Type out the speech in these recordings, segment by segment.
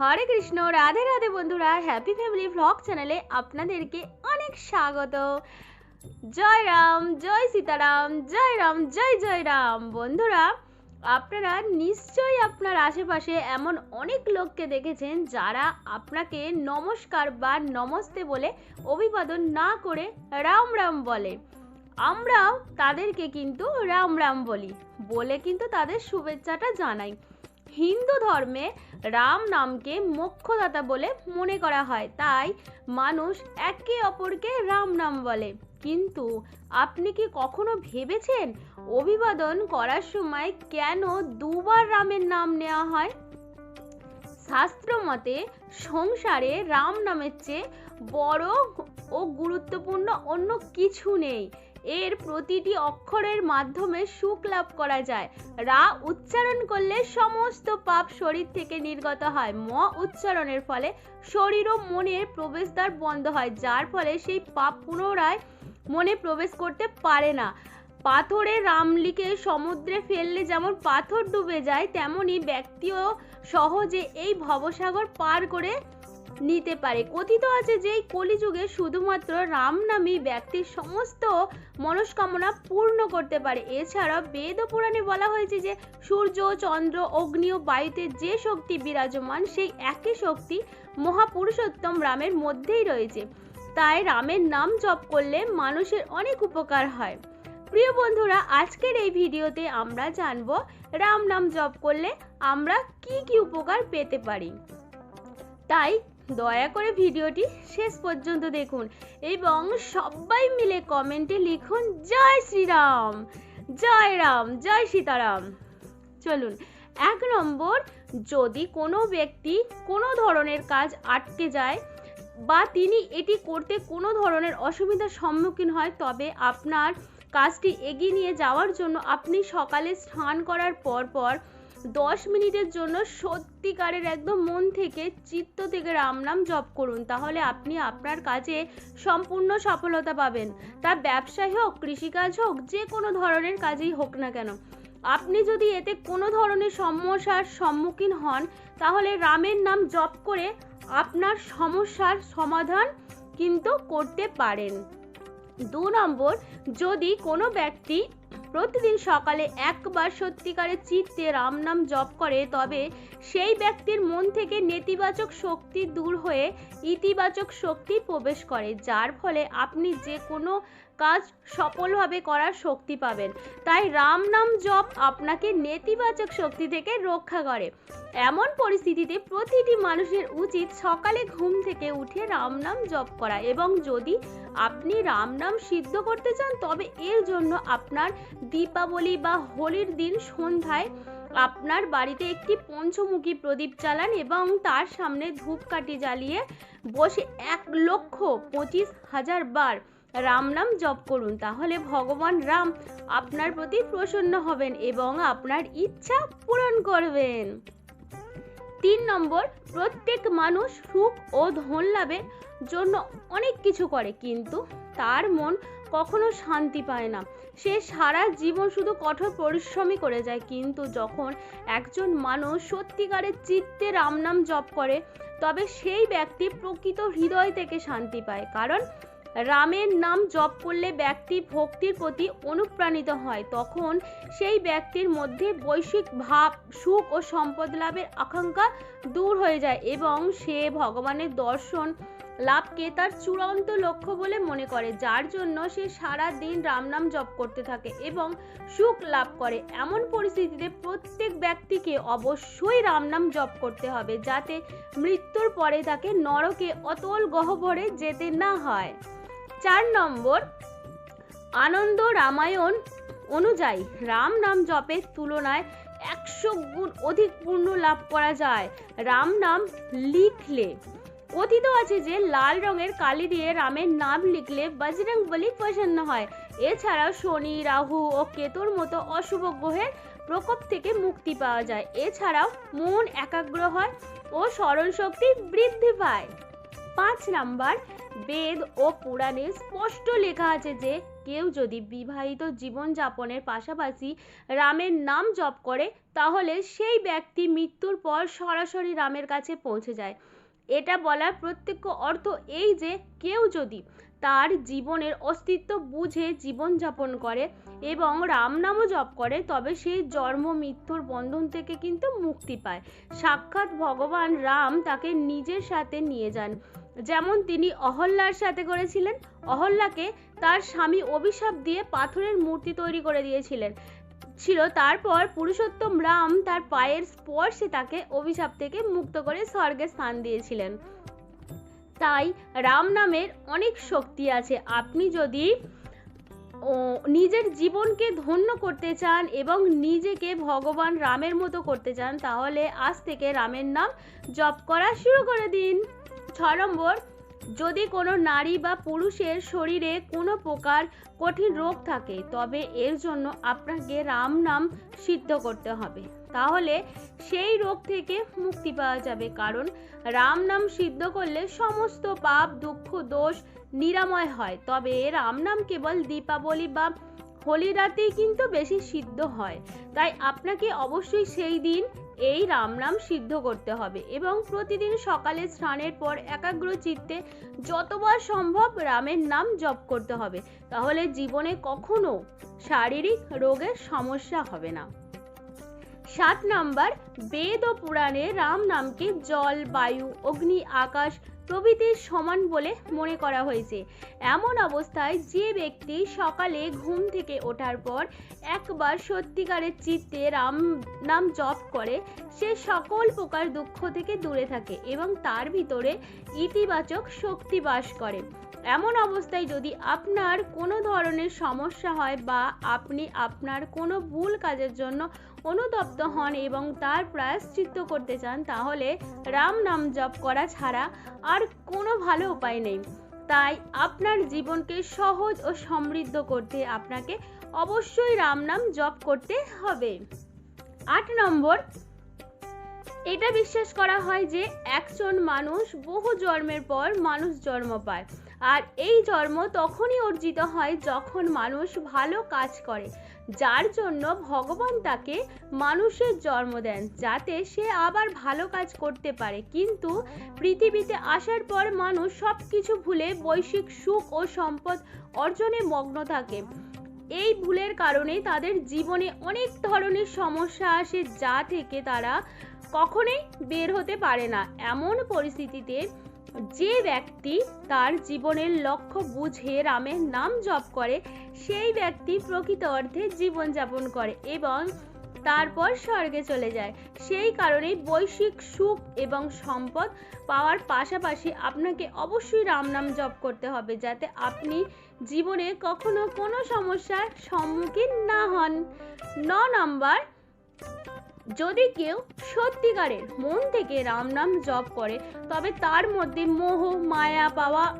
হরে কৃষ্ণ, রাধে রাধে বন্ধুরা happy family vlog চ্যানেলে আপনাদেরকে অনেক স্বাগত। জয় রাম, জয় সীতারাম, জয় রাম, জয় জয় রাম। বন্ধুরা, আপনারা নিশ্চয়ই আপনার আশেপাশে এমন অনেক লোককে দেখেছেন যারা আপনাকে নমস্কার বা নমস্তে বলে অভিবাদন না করে রাম রাম বলে। আমরাও তাদেরকে কিন্তু রাম রাম বলি। বলে কিন্তু তাদের শুভেচ্ছাটা জানাই। হিন্দু ধর্মে রাম নামকে মোক্ষদাতা বলে মনে করা হয়। তাই মানুষ একে অপরকে রাম নাম বলে। কিন্তু আপনি কি কখনো ভেবেছেন অভিবাদন করার সময় কেন দুবার রামের নাম নেওয়া হয়? শাস্ত্র মতে সংসারে রাম নামের চেয়ে বড় ও গুরুত্বপূর্ণ অন্য কিছু নেই। এর প্রতিটি অক্ষরের মাধ্যমে সুখ লাভ করা যায়। রা উচ্চারণ করলে সমস্ত পাপ শরীর থেকে নির্গত হয়। ম উচ্চারণের ফলে শরীর ও মনের প্রবেশদ্বার বন্ধ হয়, যার ফলে সেই পাপ পুনরায় মনে প্রবেশ করতে পারে না। পাথরে রাম লিখে সমুদ্রে ফেললে যেমন পাথর ডুবে যায়, তেমনি ব্যক্তিও সহজে এই ভবসাগর পার করে নিতে পারে। কথিত আছে যে এই কলিযুগে শুধুমাত্র রাম নামই ব্যক্তির সমস্ত মনস্কামনা পূর্ণ করতে পারে। এছাড়া বেদ পুরাণে বলা হয়েছে যে সূর্য, চন্দ্র, অগ্নি ও বায়ুতে যে শক্তি বিরাজমান, সেই একই শক্তি মহাপুরুষোত্তম রামের মধ্যেই রয়েছে। তাই রামের নাম জপ করলে মানুষের অনেক উপকার হয়। প্রিয় বন্ধুরা, আজকের এই ভিডিওতে আমরা জানব রাম নাম জপ করলে আমরা কি কি উপকার পেতে পারি। তাই দয়া করে ভিডিওটি শেষ পর্যন্ত দেখুন এবং সবাই মিলে কমেন্টে লিখুন, জয় শ্রীরাম, জয় রাম, জয় সীতারাম। চলুন, এক নম্বর, যদি কোনো ব্যক্তি কোনো ধরনের কাজ আটকে যায় বা তিনি এটি করতে কোনো ধরনের অসুবিধার সম্মুখীন হয়, তবে আপনার কাজটি এগিয়ে নিয়ে যাওয়ার জন্য আপনি সকালে স্নান করার পর পর দশ মিনিটের জন্য সত্যিকারের একদম মন থেকে চিত্ত থেকে রাম নাম জপ করুন। তাহলে আপনি আপনার কাজে সম্পূর্ণ সফলতা পাবেন। তা ব্যবসায় হোক, কৃষিকাজ হোক, যে কোনো ধরনের কাজেই হোক না কেন। আপনি যদি এতে কোনো ধরনের সমস্যার সম্মুখীন হন, তাহলে রামের নাম জপ করে আপনার সমস্যার সমাধান কিন্তু করতে পারেন। দু নম্বর, যদি কোনো ব্যক্তি প্রতিদিন সকালে একবার সত্যিকারের চিত্তে রাম নাম জপ করে, তবে সেই ব্যক্তির মন থেকে নেতিবাচক শক্তি দূর হয়ে ইতিবাচক শক্তি প্রবেশ করে, যার ফলে আপনি যে কোনো কাজ সফলভাবে করার শক্তি পাবেন। তাই রাম নাম জপ আপনাকে নেতিবাচক শক্তি থেকে রক্ষা করে। এমন পরিস্থিতিতে প্রতিটি মানুষের উচিত সকালে ঘুম থেকে উঠে রাম নাম জপ করা এবং যদি আপনি রাম নাম সিদ্ধ করতে চান, তবে এর জন্য আপনার দীপাবলি বা হোলির দিন সন্ধ্যায় আপনার বাড়িতে একটি পঞ্চমুখী প্রদীপ জ্বালান এবং তার সামনে ধূপকাঠি জ্বালিয়ে বসে এক লক্ষ পঁচিশ হাজার বার রাম নাম জপ করুন। তাহলে ভগবান রাম আপনার প্রতি প্রসন্ন হবেন এবং আপনার ইচ্ছা পূরণ করবেন। তিন নম্বর, প্রত্যেক মানুষ সুখ ও ধন লাভের জন্য অনেক কিছু করে, কিন্তু তার মন কখনো শান্তি পায় না। সে সারা জীবন শুধু কঠোর পরিশ্রমই করে যায়। কিন্তু যখন একজন মানুষ সত্যিকারের চিত্তে রাম নাম জপ করে, তবে সেই ব্যক্তি প্রকৃত হৃদয় থেকে শান্তি পায়। কারণ রামের নাম জপ করলে ব্যক্তি ভক্তির প্রতি অনুপ্রাণিত হয়। তখন সেই ব্যক্তির মধ্যে বৈশ্বিক ভাব, সুখ ও সম্পদ লাভের আকাঙ্ক্ষা দূর হয়ে যায় এবং সে ভগবানের দর্শন লাভকে তার চূড়ান্ত লক্ষ্য বলে মনে করে, যার জন্য সে সারা দিন রাম নাম জপ করতে থাকে এবং সুখ লাভ করে। এমন পরিস্থিতিতে প্রত্যেক ব্যক্তিকে অবশ্যই রামনাম জপ করতে হবে, যাতে মৃত্যুর পরে তাকে নরকে অতল গহ্বরে যেতে না হয়। চার নম্বর, আনন্দ রামায়ণ অনুযায়ী রাম নাম জপের তুলনায় একশো গুণ অধিক পূর্ণ লাভ করা যায়। রাম নাম লিখলে কথিত আছে যে লাল রঙের কালি দিয়ে রামের নাম লিখলে বজরং বলি প্রসন্ন হয়। এছাড়াও শনি, রাহু ও কেতুর মতো অশুভ গ্রহের প্রকোপ থেকে মুক্তি পাওয়া যায়। এছাড়াও মন একাগ্র হয় ও স্মরণ শক্তি বৃদ্ধি পায়। পাঁচ নাম্বার, বেদ ও পুরাণে স্পষ্ট লেখা আছে যে কেউ যদি বিবাহিত জীবনযাপনের পাশাপাশি রামের নাম জপ করে, তাহলে সেই ব্যক্তি মৃত্যুর পর সরাসরি রামের কাছে পৌঁছে যায়। এটা বলার প্রত্যক্ষ অর্থ এই যে কেউ যদি তার জীবনের অস্তিত্ব বুঝে জীবনযাপন করে এবং রাম নামও জপ করে, তবে সেই জন্ম, মৃত্যুর বন্ধন থেকে কিন্তু মুক্তি পায়। সাক্ষাৎ ভগবান রাম তাকে নিজের সাথে নিয়ে যান। যেমন তিনি অহল্যার সাথে করেছিলেন। অহল্যাকে তার স্বামী অভিশাপ দিয়ে পাথরের মূর্তি তৈরি করে দিয়েছিলেন। ছিল। তারপর পুরুষোত্তম রাম তার পায়ের স্পর্শে তাকে অভিশাপ থেকে মুক্ত করে স্বর্গে স্থান দিয়েছিলেন। তাই রাম নামের অনেক শক্তি আছে। আপনি যদি নিজের জীবনকে ধন্য করতে চান এবং নিজেকে ভগবান রামের মতো করতে চান, তাহলে আজ থেকে রামের নাম জপ করা শুরু করে দিন। ছ নম্বর যদি কোনো নারী বা পুরুষের শরীরে কোনো প্রকার কঠিন রোগ থাকে, তবে এর জন্য আপনাকে রাম নাম সিদ্ধ করতে হবে। তাহলে সেই রোগ থেকে মুক্তি পাওয়া যাবে, কারণ রাম নাম সিদ্ধ করলে সমস্ত পাপ, দুঃখ, দোষ নিরাময় হয়। তবে রাম নাম কেবল দীপাবলি বা হোলি রাতেই কিন্তু বেশি সিদ্ধ হয়। তাই আপনাকে অবশ্যই সেই দিন এই রাম রাম সিদ্ধ করতে হবে এবং প্রতিদিন সকালে স্নানের পর একাগ্র চিত্তে যতবার সম্ভব রামের নাম জপ করতে হবে। তাহলে জীবনে কখনো শারীরিক রোগের সমস্যা হবে না। সাত নাম্বার, বেদ ও পুরাণে রাম নামকে জল, বায়ু, অগ্নি, আকাশ প্রভৃতির সমান বলে মনে করা হয়েছে। এমন অবস্থায় যে ব্যক্তি সকালে ঘুম থেকে ওঠার পর একবার সত্যিকারের চিত্তে রাম নাম জপ করে, সে সকল প্রকার দুঃখ থেকে দূরে থাকে এবং তার ভিতরে ইতিবাচক শক্তি বাস করে। এমন অবস্থায় যদি আপনার কোনো ধরনের সমস্যা হয় বা আপনি আপনার কোনো ভুল কাজের জন্য অনুতপ্ত হন এবং তার প্রায়শ্চিত্ত করতে চান, তাহলে রাম নাম জপ করা ছাড়া আর কোনো ভালো উপায় নেই। তাই আপনার জীবনকে সহজ ও সমৃদ্ধ করতে আপনাকে অবশ্যই রাম নাম জপ করতে হবে। আট নম্বর এটা বিশ্বাস করা হয় যে একজন মানুষ বহু জন্মের পর মানুষ জন্ম পায়। আর এই জন্ম তখনই অর্জিত হয় যখন মানুষ ভালো কাজ করে, যার জন্য ভগবান তাকে মানুষের জন্ম দেন, যাতে সে আবার ভালো কাজ করতে পারে। কিন্তু পৃথিবীতে আসার পর মানুষ সব কিছু ভুলে বৈশ্বিক সুখ ও সম্পদ অর্জনে মগ্ন থাকে। এই ভুলের কারণে তাদের জীবনে অনেক ধরনের সমস্যা আসে, যা থেকে তারা কখনোই বের হতে পারে না। এমন পরিস্থিতিতে যে ব্যক্তি তার জীবনের লক্ষ্য বুঝে রামের নাম জপ করে, সেই ব্যক্তি প্রকৃত অর্থে জীবনযাপন করে এবং তারপর স্বর্গে চলে যায়। সেই কারণে বৈশ্বিক সুখ এবং সম্পদ পাওয়ার পাশাপাশি আপনাকে অবশ্যই রাম নাম জপ করতে হবে, যাতে আপনি জীবনে কখনো কোনো সমস্যার সম্মুখীন না হন। ন নম্বর যদি কেউ সত্যিকারের মন থেকে রাম নাম জপ করে, তবে তার মধ্যে মোহ, মায়া পাওয়া,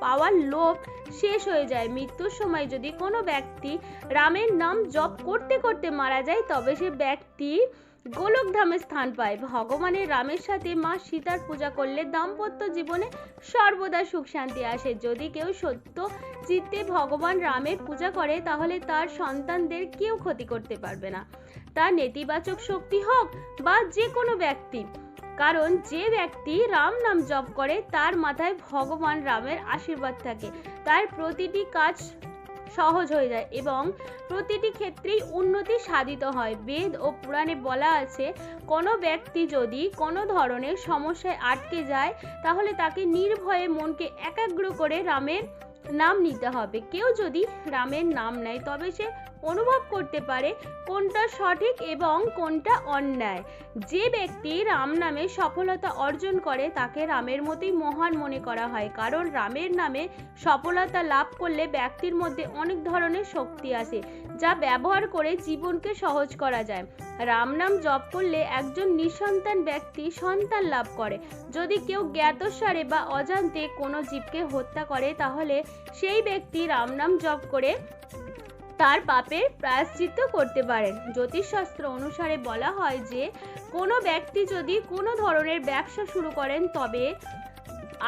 পাওয়ার লোভ শেষ হয়ে যায়। মৃত্যুর সময় যদি কোনো ব্যক্তি রামের নাম জপ করতে করতে মারা যায়, তবে সে ব্যক্তি গোলকধামে স্থান পায়। ভগবানের রামের সাথে মা সীতার পূজা করলে দাম্পত্য জীবনে সর্বদা সুখ শান্তি আসে। যদি কেউ সত্য চিত্তে ভগবান রামের পূজা করে, তাহলে তার সন্তানদের কেউ ক্ষতি করতে পারবে না। তা নেতিবাচক শক্তি হোক বা যে কোনো ব্যক্তি। কারণ যে ব্যক্তি রাম নাম জপ করে, তার মাথায় ভগবান রামের আশীর্বাদ থাকে। তার প্রতিটি কাজ সহজ হয়ে যায় এবং প্রতিটি ক্ষেত্রেই উন্নতি সাধিত হয়। বেদ ও পুরাণে বলা আছে, কোনো ব্যক্তি যদি কোনো ধরনের সমস্যায় আটকে যায়, তাহলে তাকে নির্ভয়ে মনকে একাগ্র করে রামের নাম নিতে হবে। কেউ যদি রামের নাম নেয়, তবে সে অনুভব করতে পারে কোনটা সঠিক এবং কোনটা অন্যায়। যে ব্যক্তি রাম নামে সফলতা অর্জন করে, তাকে রামের মতোই মহান মনে করা হয়। কারণ রামের নামে সফলতা লাভ করলে ব্যক্তির মধ্যে অনেক ধরনের শক্তি আসে, যা ব্যবহার করে জীবনকে সহজ করা যায়। রাম নাম জপ করলে একজন নিঃসন্তান ব্যক্তি সন্তান লাভ করে। যদি কেউ জ্ঞাতসারে বা অজান্তে কোনো জীবকে হত্যা করে, তাহলে সেই ব্যক্তি রাম নাম জপ করে তার পাপের প্রায়শ্চিত্ত করতে পারেন। জ্যোতিষশাস্ত্র অনুসারে বলা হয় যে, কোনো ব্যক্তি যদি কোনো ধরনের ব্যবসা শুরু করেন, তবে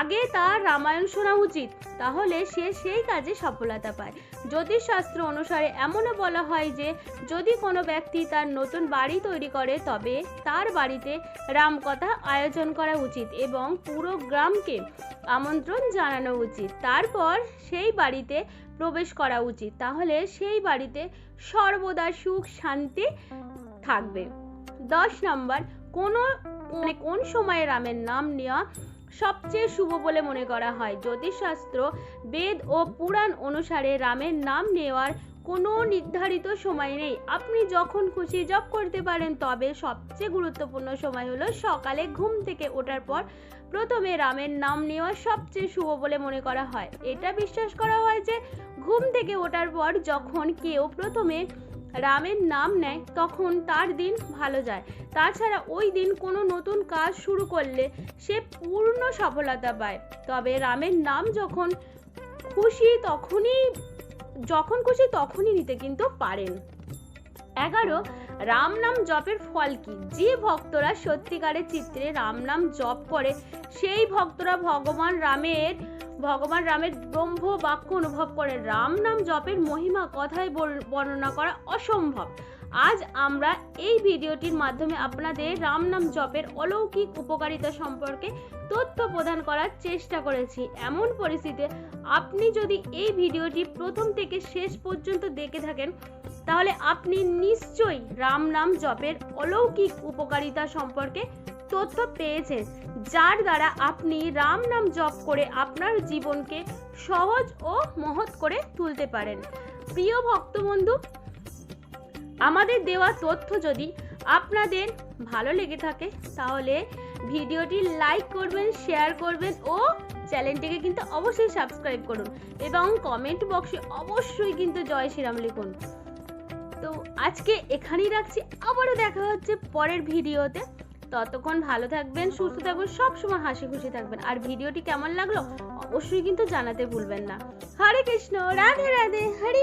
আগে তার রামায়ণ শোনা উচিত, তাহলে সে সেই কাজে সফলতা পায়। জ্যোতিষশাস্ত্র অনুসারে এমনও বলা হয় যে, যদি কোনো ব্যক্তি তার নতুন বাড়ি তৈরি করে, তবে তার বাড়িতে রামকথা আয়োজন করা উচিত এবং পুরো গ্রামকে আমন্ত্রণ জানানো উচিত। তারপর সেই বাড়িতে প্রবেশ করা উচিত। তাহলে সেই বাড়িতে সর্বদা সুখ, শান্তি থাকবে। দশ নম্বর, কোনো মানে কোন সময়ে রামের নাম নেওয়া সবচেয়ে শুভ বলে মনে করা হয়? জ্যোতিষশাস্ত্র, বেদ ও পুরাণ অনুসারে রামের নাম নেওয়ার কোনো নির্ধারিত সময় নেই। আপনি যখন খুশি জব করতে পারেন, তবে সবচেয়ে গুরুত্বপূর্ণ সময় হলো সকালে ঘুম থেকে ওঠার পর প্রথমে রামের নাম নেওয়া সবচেয়ে শুভ বলে মনে করা হয়। এটা বিশ্বাস করা হয় যে ঘুম থেকে ওঠার পর যখন কেউ প্রথমে রামের নাম নেয়, তখন তার দিন ভালো যায়। তাছাড়া ওই দিন কোনো নতুন কাজ শুরু করলে সে পূর্ণ সফলতা পায়। তবে রামের নাম যখন খুশি, তখনই যখন খুশি তখনই নিতে কিন্তু পারেন। এগারো, রাম নাম জপের ফল কি? যে ভক্তরা সত্যিকারের চিত্রে রাম নাম জপ করে, সেই ভক্তরা ভগবান রামের ভগবান রামের ব্রহ্ম বাক্য অনুভব করে। রাম নাম জপের মহিমা কথায় বর্ণনা করা অসম্ভব। আজ আমরা এই ভিডিওটির মাধ্যমে আপনাদের রামনাম জপের অলৌকিক উপকারিতা সম্পর্কে তথ্য প্রদান করার চেষ্টা করেছি। এমন পরিস্থিতিতে আপনি যদি এই ভিডিওটি প্রথম থেকে শেষ পর্যন্ত দেখে থাকেন, তাহলে আপনি নিশ্চয়ই রামনাম জপের অলৌকিক উপকারিতা সম্পর্কে তথ্য পেয়েছেন, যার দ্বারা আপনি রাম নাম জপ করে আপনার জীবনকে সহজ ও মহৎ করে তুলতে পারেন। প্রিয় ভক্তবন্ধু আমাদের দেওয়া তথ্য যদি আপনাদের ভালো লেগে থাকে, তাহলে ভিডিওটি লাইক করবেন শেয়ার করবেন ও চ্যানেলটিকে কিন্তু অবশ্যই সাবস্ক্রাইব করুন এবং কমেন্ট বক্সে অবশ্যই কিন্তু জয় শ্রীরাম লিখুন। তো আজকে এখানেই রাখছি, আবারও দেখা হচ্ছে পরের ভিডিওতে। ততক্ষণ ভালো থাকবেন, সুস্থ থাকবেন সবসময় হাসি খুশি থাকবেন। আর ভিডিওটি কেমন লাগল অবশ্যই কিন্তু জানাতে ভুলবেন না। হরে কৃষ্ণ, রাধে রাধে, হরে